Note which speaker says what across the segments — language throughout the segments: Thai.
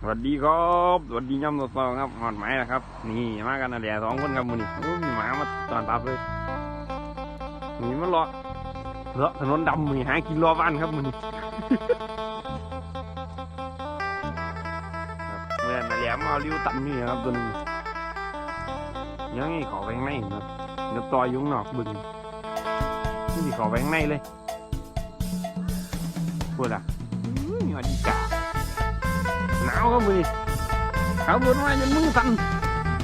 Speaker 1: สวัสดีครับสวัสดีย่ำตัวๆครับหอดไหมนะครับ นี่มากันนะเดี๋ยวสองคนครับมือนี่โอ้มีหมามาตอนรับเลยนี่มันเลาะเลาะถนนดำมือหากินรอบ้านครับมือนี่เมื่อนาแหลมเอาลิ้วตันนี่ครับตัวนึงยังไงขอไปข้างในครับเดี๋ยวต่อยอยุงนอกบึงนี่ขอไปข้างในเลยพูดอะอื้อสวัสดีจ้า หนาวครับมือเขาบนมาจนมือสั่น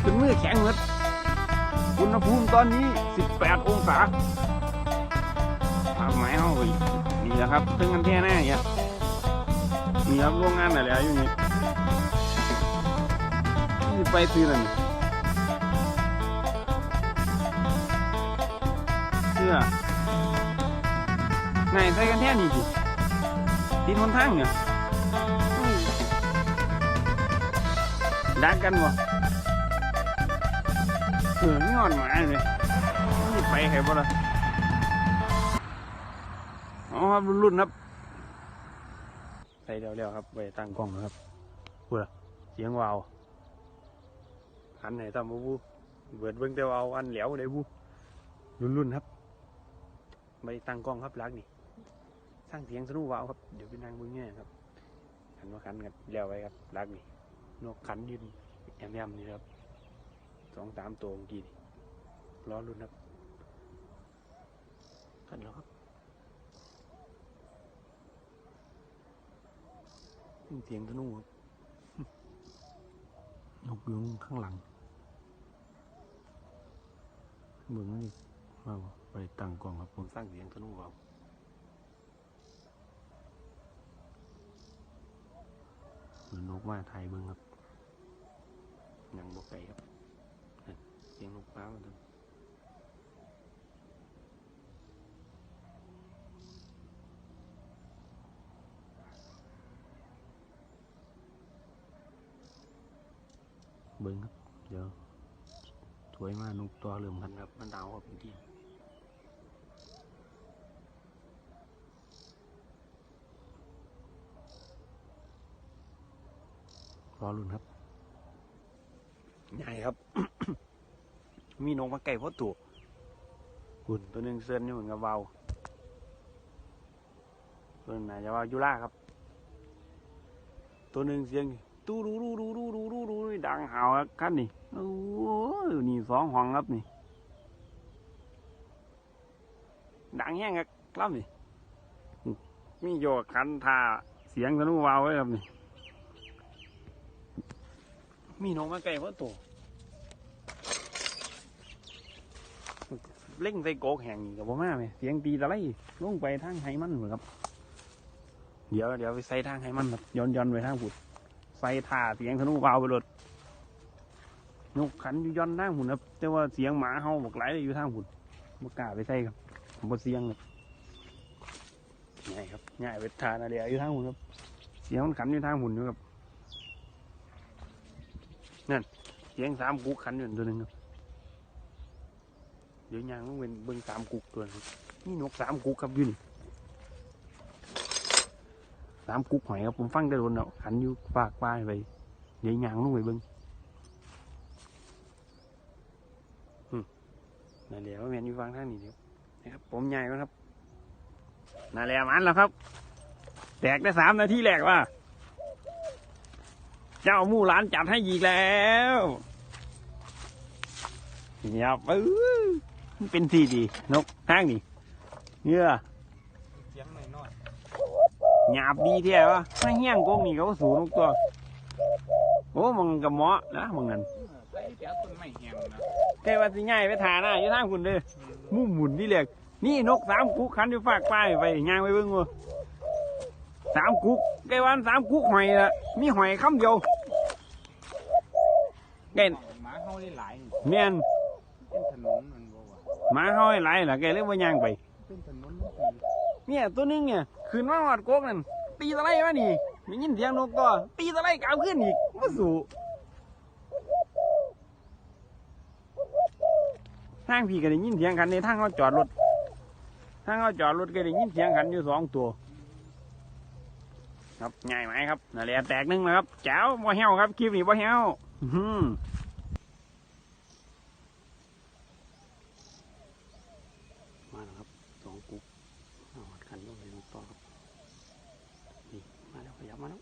Speaker 1: จนมือแข็งหมดอุณหภูมิตอนนี้ 18 องศาทำไมเอาไปนี่แหละครับถึงกันแค่แน่เนี่ยนี่ครับโรงงานอะไรอยู่นี่นี่ไปซื้อนั่นเสื้อไงใส่กันแท่นี่สิทีนหนทางเนี่ย ดักกันวะเออนี่งอนหมาเลยนี่ไปใครบ่ล่ะอ๋อครับรุ่นครับ ใส่เร็วๆครับไปตั้งกล้องนะครับพูดอะเสียงวาวหันไหนทำบูบูเบิดเบิ้งแต่วเอาอันแหลวเลยบูรุ่นๆครับไปตั้งกล้องครับรักนี่สร้างเสียงสนุกวาวครับเดี๋ยวไปนั่งเบิ้งแง่ครับหันมาขันกันแล้วไปครับรักนี่ นกขันยืนแอมแอมนี่ครับสองสามตัวเมื่อกี้นี่ล้อรุ่นครับขันแล้วครับเสียงธนูครับนกยุงข้างหลังเมืองนี่มาบ่ไปตั้งกล้องครับผมสร้างเสียงธนูเอา เหมือนนกมาไทยเบิ้งครับหนังบกไก่ครับนั่นเสียงนกฟ้ามันทำเบิ้งครับ เดี๋ยวถวยมานกตัวเริ่มกันครับ มันดาวครับเป็นที่ อรุ่นครับ ใหญ่ครับ มีนกมาไก่พ่อตัวหุ่นตัวหนึ่งเสื้อนี่เหมือนกับเบาตัวหนึงน่าจะว่ายุล่าครับ ตัวหนึ่งเสียงตู้รูรูรูรูรูรูรูนี่ดังเห่าครับคันนี่โอ้ยนี่สองห้องครับนี่ดังแห้งครับครับนี่มีโยกคันท่าเสียงสนุกเบาไว้ครับนี่ มีนกมาไก่พ่อตัวเล่งใส่โกกแห่งกับบ่มาไหมเสียงตีตะไลลงไปทางไห้มันเหมือนครับ เดี๋ยวเดี๋ยวไปใส่ทางไห้มันครับย้อนย้อนไปทางผุดใส่ท่าเสียงธนูเบาไปรถนกขันอยู่ย้อนทางหุ่นครับ แต่ว่าเสียงหมาเฮาบอกหลอยู่ทางหุ่นบ่กล้าไปใส่ครับผมบ่เสียงครับง่ายครับง่ายไปทานอะไรอยู่ทางหุ่นครับ เสียงมันขันอยู่ทางหุ่นอยู่ครับ นั่นเสียงสามกุกขันอยู่ตัวหนึ่งครับเดี๋ยวยางต้องเป็นเบิ้งสามกุกตัวนึงนี่นกสามกุกครับยืนสามกุกหอยครับผมฟังได้โดนเนาะขันอยู่ปากปลายไปเดี๋ยวยางต้องไปเบิ้งนั่นแหละว่าแมนอยู่ฟังท่างนี้เดียวนะครับผมใหญ่แล้วครับนั่นแหละมันแล้วครับ แตกได้สามนาทีแรกว่า เจ้ามู่ร้านจัดให้อีกแล้วเงียบเออมันเป็นที่ดี นกทางนี่เนื้อ
Speaker 2: เสียงหน่อยน้อย
Speaker 1: หยาบดีแท้วะไม่เฮี้ยงโกงนี่เขาก็สูนกตัว โอ้มึงกับหมอนะมึงนั่น
Speaker 2: ไปเดี๋ยวต้นไม้แห้งนะ
Speaker 1: แต่ว่าสิง่ายไปทาหน้าอยู่ทางคุณเด้อมุ่งหมุนที่เหล็กนี่นกสามกุกขันอยู่ฝากป้ายไปย่างไปเบิ่งวั สามกุกไก่วันสามกุกหอยละมีหอยคำเดียวไก่
Speaker 2: หมาเฮาได้หลายนี่
Speaker 1: เมียน
Speaker 2: เป็นถนนมันบ่ว่า
Speaker 1: หมาเขาให้ไหลล่ะแกเลยว่าย่างไป
Speaker 2: เป็นถนนมันปี
Speaker 1: เนี่ยตัวหนึงเนี่ยขึ้นมาหอดโกกนั่นตีตะไลมานี่ได้ยินเสียงนกตัวตีตะไลกาวขึ้นอีกมาสู่ทางพี่ก็ได้ยินเสียงขันในทางเขาจอดรถทางเขาจอดรถก็ได้ยินเสียงขันอยู่สองตัว ครับง่ายไหมครับนั่นแหละแตกนึงนะครับแจ๋วบ่เหี่ยวครับคลิปนี้บ่เหี่ยวอื้อหือมาแล้วครับสองกุ๊กเอาหัดขันลงไปลงต่อครับนี่มาแล้วขยับมาแล้ว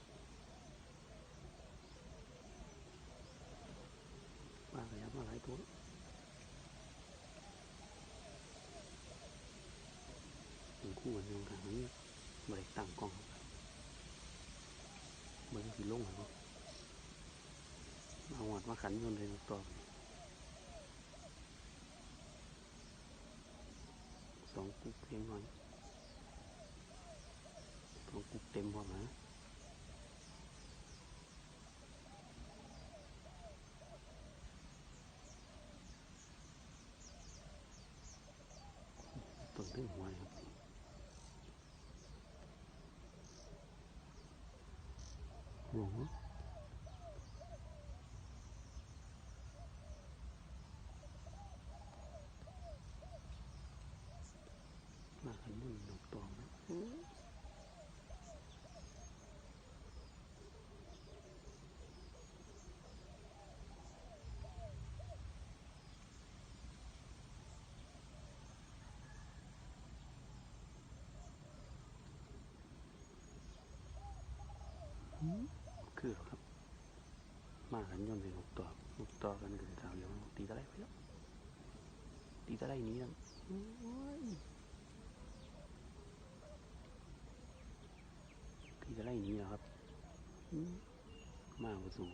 Speaker 1: มาขยับมาหลายตัวถึงคู่กันอยู่ทางนี้บริตั้งกล้องครับ เบิ้งสีลงเหรอเอาหวัดมาขันยนต์เลยต่อสองกุ๊กเพียงหน่อยสองกุ๊กเต็มพอมาต้นเต็มหัวเลยครับ โอ้โหมาขันมือดอกตองนะ คือหรอครับ มากันย่นเป็นหกตัวหกตัวกันกันสาวเดียวตีตะไลไปแล้วตีตะไลนี้แล้วโอ้ยตีตะไลนี้แล้วครับมาบ่สู่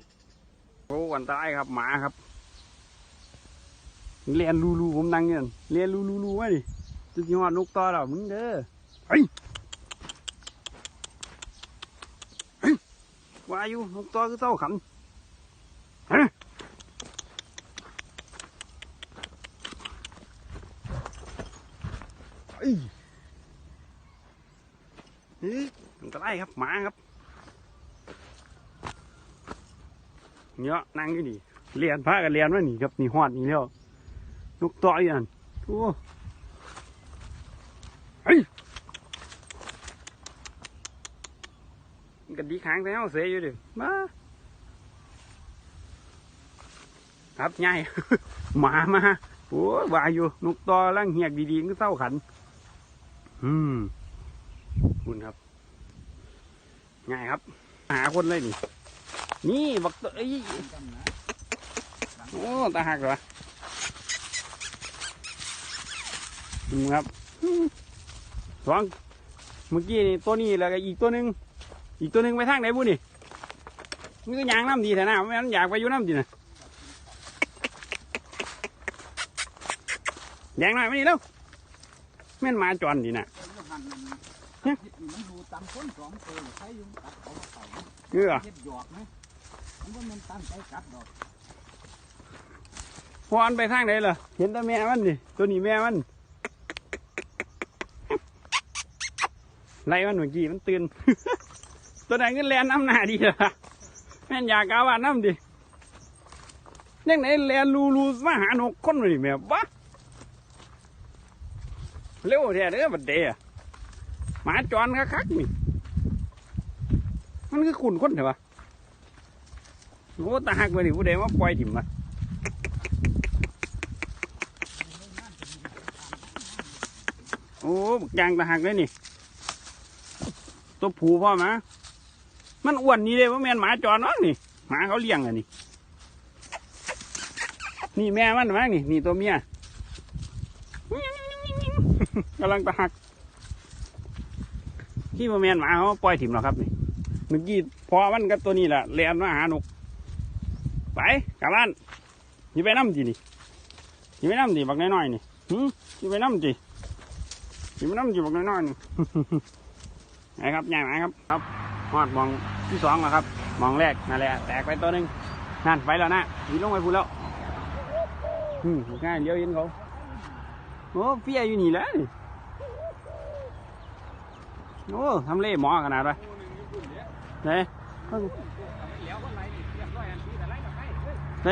Speaker 1: โอ้อันตรายครับหมาครับเรียนรูรูผมนั่งเนี่ยเรียนรูรูรูไว้ดิจะสิหอดนกต่อแล้วมึงเด้อเฮ้ยเฮ้ยว่าอยู่นกต่อคือเต้าขันเอ้ยนี่อันตรายครับหมาครับเนี่ยนั่งอยู่นี่เรียนพากันเรียนว่านี่ครับนี่หอดนี่แล้วลูกต่อยอันโอ้เฮ้ย กันดีค้างแล้วเสียอยู่ดิมาครับง่ายหมามาโอ้ยวายอยู่นกตอล่างเหียกดีๆก็เศร้าขัน อืมคุณครับง่ายครับ หาคนเลยนี่ นี่บักตัวเอ้โอ้ตาหักเหรอดูครับสองเมื่อกี้นี่ตัวนี้แล้วก็อีกตัวหนึ่ง อีกตัวหนึ่งไปทางไหนบุนี่นี่ก็ยางน้ำดีแต่นะไม่งั้นอยากไปอยู่น้ำดีนะแดงหน่อยมานี่แล้วแม่นมาจรดีนะ
Speaker 2: เจ้าหันมันเฮ็ดนี่มันดูตามคนสองตัวใครยุ่งตัดเขาเขา
Speaker 1: เออ
Speaker 2: เฮ็ดหยอกนะมันก็มันตั้งใจกัดดอก
Speaker 1: พออันไปทางไหนล่ะเห็นแต่แม่มันดิตัวนี้แม่มันไล่มันเมื่อกี้มันตื่น ตัวไหนก็แลนน้ำหนาดีล่ะแม่นอยากกาว่าน้ำดิยังไหนแลนรูรูมาหานกคนเลยแม่บ้าเร็วแท้เด้อบัดเดะหมาจรคักๆนี่มันคือขุนคนเถอะวะโอ้ตาหักไปดิผู้ใดมาปล่อยถิ่มมาโอ้บักยางตะหักเลยนี่ ตัวผูพ่อมา มันอ้วนนี่เลยว่าแม่นหมาจรเนาะนี่หมาเขาเลี้ยงอะนี่นี่แม่มันมั้งนี่นี่ตัวเมียกำลังตะหักที่ว่าแม่นหมาเขาปล่อยถิ่มหรอครับนี่เมื่อกี้พอมันกับตัวนี้แหละเลียนมาหานก ไปกลับบ้านอยี่ไปน้ำจีนี่อยี่ไปน้ำจีบักน้อยๆนี่อยี่ไปน้ำจีอยู่มันน้ำอยู่บักน้อยๆนี่ไหนครับใหญ่ไหมครับครับ หอดมองที่สองแล้วครับ มองแรกนั่นแหละแตกไปตัวหนึ่งนั่นไปแล้วนะหนีลงไปพูดแล้วอืมง่ายเลี้ยวเห็นเขาโอ้เฟียอยู่นี่แล้วโอ้ทำเล่หมอขนาดไรไหน
Speaker 2: แล้วก็ไล่เรียบร้อยอันที่แต่ไล่กับใครเฮ้ย
Speaker 1: ไหน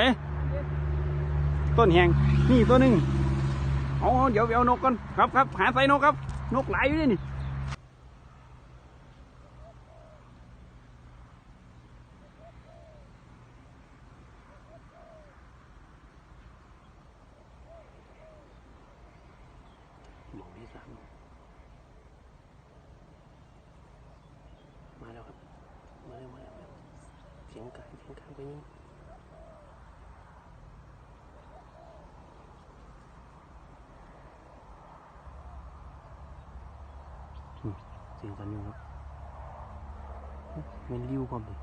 Speaker 1: ต้นแหงนี่ตัวหนึ่งเอาเอเดี๋ยวไปเอานกก่อนครับครับหาใส่นกครับ นกหลายอยู่นี่ องที่สามมาแล้วครับ มาแล้วมาแล้วมาแล้วเสียงกลางเสียงกลไปนี่เสียงกันอยู่ครับอุ๊ยมันริ้วความดิ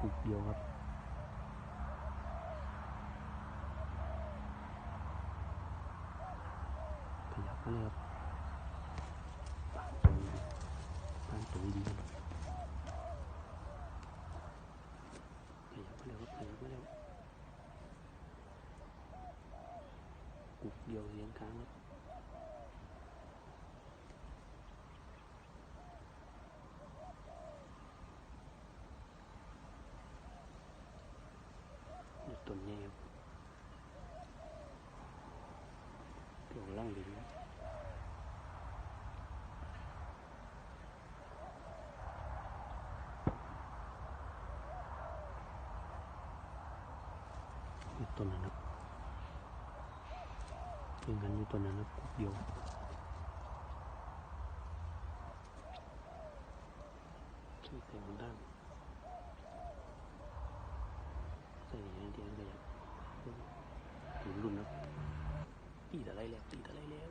Speaker 1: ปุกเดียวครับขยับมาเลยครับปานตรงปานตรงดีครับขยับมาเลยครับขยับมาเลย กุกเดียวเสียงค้างครับนี่ต้นใหญ่ครับเกี่ ยวล่างดีนอยู่ต้นนั้นครับเป็นกันอยู่ต้นนั้นครับกุกเดียวขี้ใส่บนด้านใส่อย่างเดียวเลยครับถึงรุ่นครับตีอะไรแล้วตีอะไรแล้ว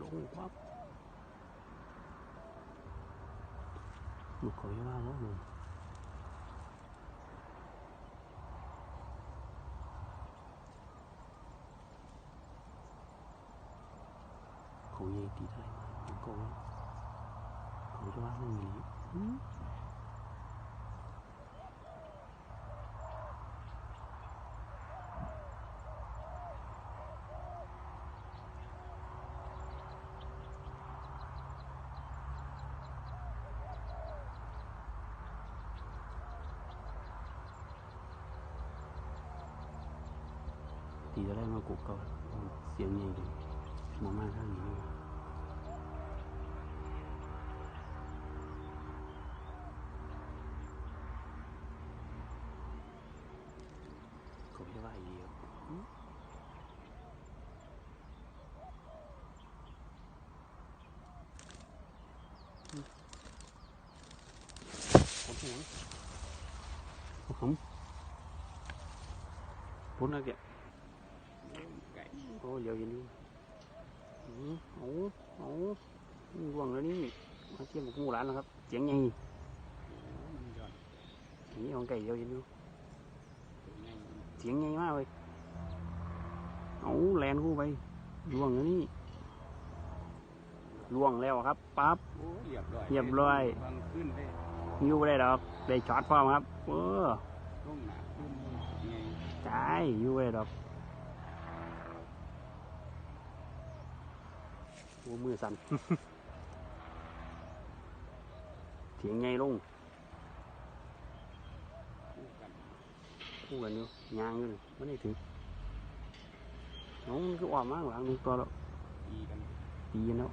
Speaker 1: ลงครับลูกเขาจะว่าว่ามึง เขาใหญ่ตีได้มาเขาเขาจะว่ามันมีหืมตีได้มากุกก็เสียงใหญ่ดีมามาทางนี้ เขาจะว่าอีกครับหืมหืมผมหัวผมพ้นแล้วแก
Speaker 2: ไก่
Speaker 1: โอ้เดี๋ยวอยินดีอืมโอ้โอ้ร่วงแล้วนี่มาเทียมกับหมูร้านแล้วครับเสียงไง
Speaker 2: มันยอด
Speaker 1: อย่างนี้ของไก่เดียวอยินดี
Speaker 2: ตัวใหญ่
Speaker 1: เสียงไงมากเลยเอาแลนคู่ไปร่วงแล้วนี่ร่วงแล้วครับปั๊บ
Speaker 2: โอ้เรียบร้อย
Speaker 1: เรี ยบร้อย
Speaker 2: วางขึ้นได้
Speaker 1: ยิวไม่ได้ดอกได้ช็อตพร้อมครับเออ
Speaker 2: ลงหนาขึ้นไง
Speaker 1: ใช่ยิวไม่ได้ดอกโอ้มือสั่นเสียงไงลง
Speaker 2: คู่กัน
Speaker 1: คู่กันอยู่ยางอยู่นี่ไม่ได้ถึงน้องมันก็ออกมาหลังหนึ่งตัวแล้ว
Speaker 2: ตีกัน
Speaker 1: ตีกันแล้ว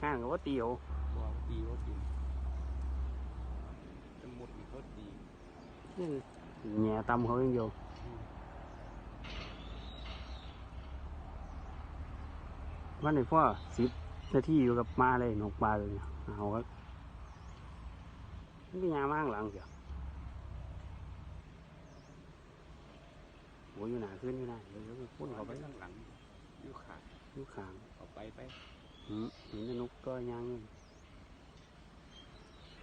Speaker 1: ข้างกับว่าตีเอา
Speaker 2: บอตีว่าตี จะหมดอีกเขาตี
Speaker 1: แง่ตำเขาอย่างเดียววันนี้พ่อสิบนาทีอยู่กับมาเลยนกปลาเลยเนี่ยเอาครับนี่ยางมาข้างหลังเสียโอ้ยอยู่หนาขึ้นอยู่หนาเดี๋ยวเดี๋ยวพุ่น
Speaker 2: เอา
Speaker 1: เขา
Speaker 2: ไป
Speaker 1: ไป
Speaker 2: ข้างหลังอยู่ขา
Speaker 1: อยู่ข้าง
Speaker 2: เอาไปไป
Speaker 1: อืมเห็นแต่นกก็ยังอยู่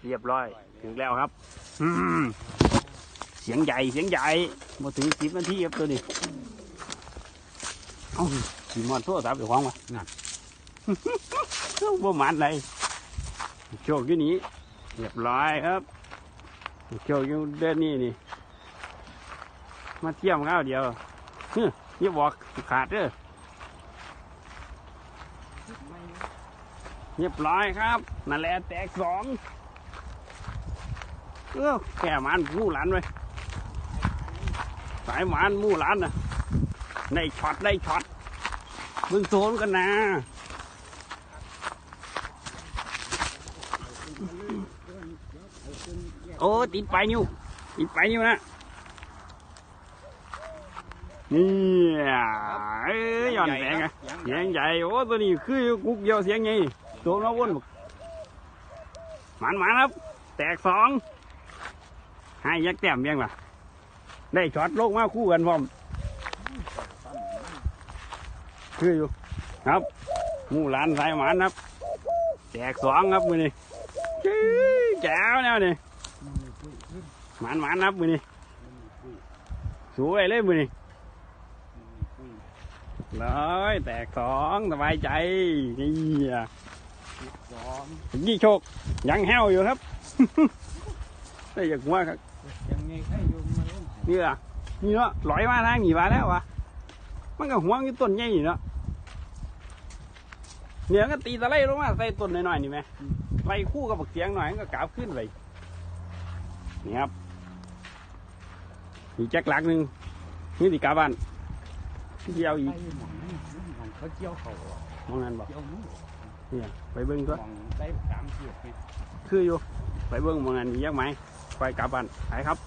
Speaker 1: เรียบร้อย ถึงแล้วครับเสียงใหญ่เสียงใหญ่มาถึงสิบนาทีครับตัวนี้เอ้าสีมอนโทรศัพท์ไปควางวะนั่นบ่มันเลยโชคอยู่นี้เรียบร้อยครับโชคอยู่เดือนนี้นี่มาเที่ยมข้าวเดียวเฮ้ยอย่บอกขาดเด้อเรียบร้อยครับนั่นแหละแตกสอง เออแก่มันมู่หลานไว้สายหวานมู่หลานนะได้ช็อตได้ช็อตมึงโซนกันนะโอ้ติดไปลายนิ้วติดไปลายนิ้วนะนี่เอ้ยหย่อนแสงไงเสียงใหญ่โอ้ตัวนี้คือกุกเดียวเสียงไงตัวน้าวนบักหมันหมันครับ แตกสอง ให้ยักแต้มยังล่ะ ได้ช็อตโลกมาคู่กันพร้อมคืออยู่ครับหมู่หลานสายหมานครับแตกสองครับมือนี้จี้แจ๋วแล้วนี่หมานหมานครับมือนี้สวยเลยมือนี้เลยแตกสองสบายใจนี่อะ
Speaker 2: สอง
Speaker 1: ยี่โชคยังแห้วอยู่ครับ ได้อยากว่าครับ
Speaker 2: ยังไงให้อยู่มาลง
Speaker 1: นี่อะนี่เนาะลอยมาทางหนีมาแล้ววะมันก็ห่วงอยู่ต้นใหญ่นี่เนาะเนี่ยก็ตีตะไลลงมาใส่ต้นหน่อยๆนี่ไหมไล่คู่กับบักเสียงหน่อยมันก็กราบขึ้นไปนี่ครับมีแจ็คหลักหนึ่งนี่ตีกาบ้านที่เดียวอีก
Speaker 2: ไปหมองนี่หมองเขาเจียวเขา
Speaker 1: มองนั่นบอก
Speaker 2: เจียวนู้น
Speaker 1: เนี่ยไปเบิ้ง
Speaker 2: ห
Speaker 1: ตัว
Speaker 2: มองได้สามเกียรติไง
Speaker 1: คืออยู่ไปเบิ้งมองนั่นมียักไหม ไปกาบ้านไปครับ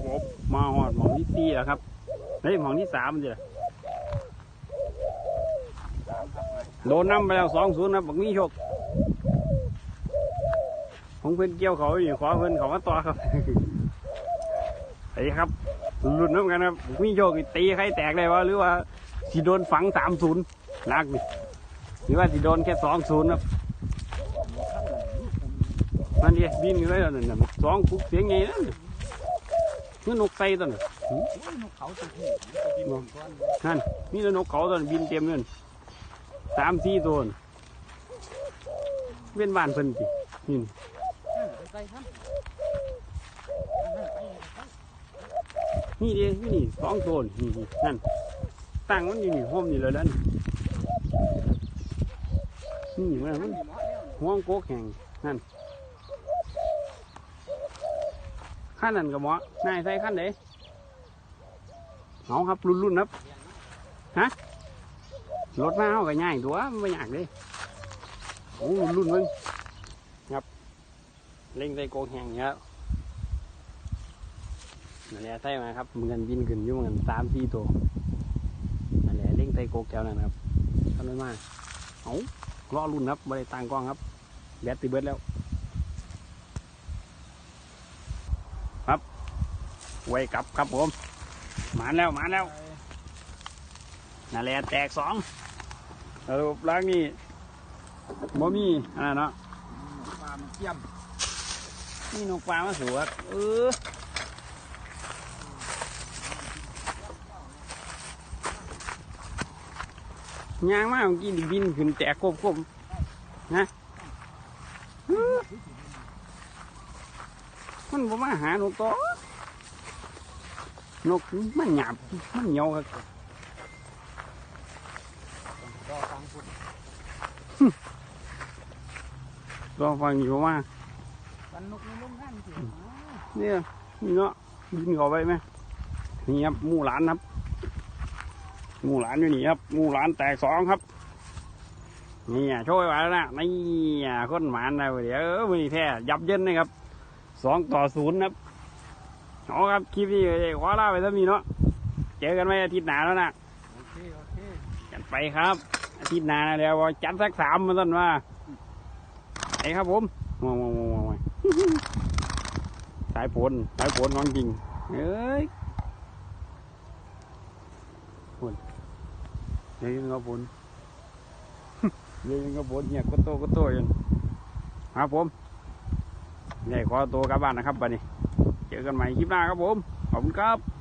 Speaker 1: โบมาหอดหมองที่สี่แล้วครับเฮ้ยหมองที่สามจ้ะโดนน้ำไปแล้วสองศูนย์นะบักมีโชคของเพื่อนเกี่ยวเขาอยู่ขอเพื่อนเขามาต่อครับไอ้ครับรุ่นน้ำกันครับบักมีโชคตีใครแตกได้วะหรือว่าสิโดนฝังสามศูนย์นักหรือว่าสิโดนแค่สองศูนย์ครับ นั่นดิบินอยู่เลยนั่นน่ะสองคุกเสียงไงนั่นน่ะนี่นกไส่ตัวน่ะ
Speaker 2: โอ้ยนกเขาตัวผู้ตัวบินก้อน
Speaker 1: นั่นนี่นกเขาตัวนั้นบินเต็มเลยนั่นสามสี่ตัวน่ะเว้นบ้านเพิ่นสินี่
Speaker 2: ไปไปครับ
Speaker 1: นี่ดินี่นี่สองตัวนี่นี่นั่นตั้งมันอยู่นี่ห้อมนี่เลยนั่นนี่มันมันห้องโกกแห่งนั่น ขั้นนั้นกับหมอนายใส่ขั้นไหนเอาครับรุ่นรุ่นๆครับฮะรถมาเอาก็ง่ายตัวไม่อยากเลยโอ้รุ่นรุ่นมึงครับเล่งใส่โกกแห่งเนี้ยนั่นแหละใช่ไหมครับมันกันบินขึ้นอยู่มันสามสี่ตัวนั่นแหละเล่งไตโกกแก้วนั่นครับทำไมมาเอาล้อรุ่นครับบริต่างกล้องครับแบตติเบิร์ดแล้ว ครับ ไว้กลับครับผมหมานแล้วหมานแล้วนั่นแหละแตกสองสรุปแล้วนี่บ่มีอะไรเนาะ
Speaker 2: ปลามันเจียม
Speaker 1: นี่นกปลามาสวดเออยางมากเมื่อกี้นี่บินขึ้นแตกกบกบนะอื้อมันบ่มาหาหนูตัว นกมันหยาบมันเหนียวครับ
Speaker 2: รอฟังคุณ
Speaker 1: รอฟังอยู่ว่าเนี่ยนี่เนาะบินเขาไปไหมนี่ครับหมูหลานครับหมูหลานอยู่นี่ครับหมูหลานแตกสองครับนี่ช่วยไว้แล้วนะนี่คนหมานนะเดี๋ยวมือนี้แท้ยับเยินนะครับสองต่อศูนย์ครับ เอาครับคลิปนี้ขอลาไปสักนีเนาะเจอกันไหมอาทิตย์หน้าแล้วนะ
Speaker 2: โอเคโอเค
Speaker 1: กันไปครับ อาทิตย์หน้านะเดี๋ยวจัดสักสามมาต้นว่าไปครับผมว้าวว้าวว้าวว้าวสายผลสายผลของจริงเอ้ยผลเดี๋ยวยังกับผลเดี๋ยวยังกับผลเนี่ยก็โตก็โตอยังครับผมนี่ขอตัวกลับบ้านนะครับบัดนี้ เจอกันใหม่คลิปหน้าครับผม ขอบคุณครับ